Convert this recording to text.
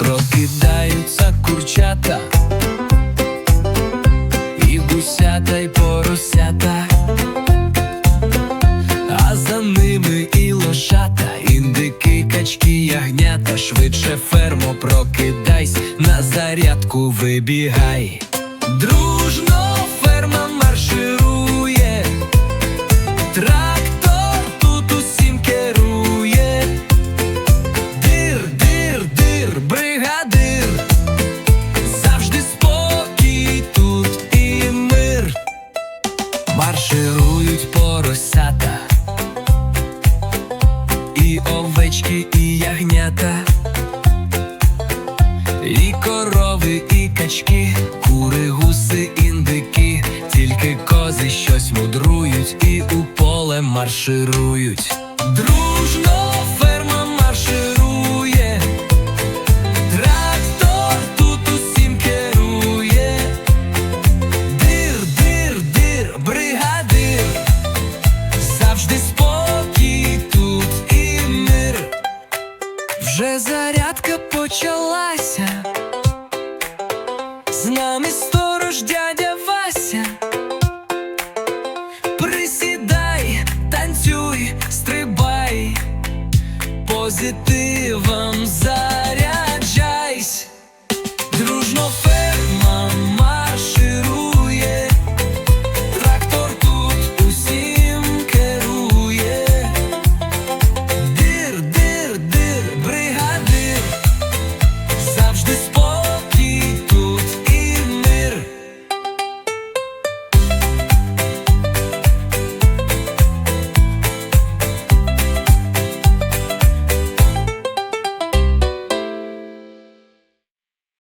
прокидаються курчата, і гусята, й поросята, а за ними і лошата, індики, качки, ягнята, швидше фермо прокидайсь, на зарядку вибігай. Дружно Марширують поросята, і овечки, і ягнята, і корови, і качки, кури, гуси, індики, тільки кози щось мудрують і у поле марширують. Дружно завжди спокій тут і мир. Вже зарядка почалася. З нами сторож дядя Вася. Присідай, танцюй, стрибай, позитивом за.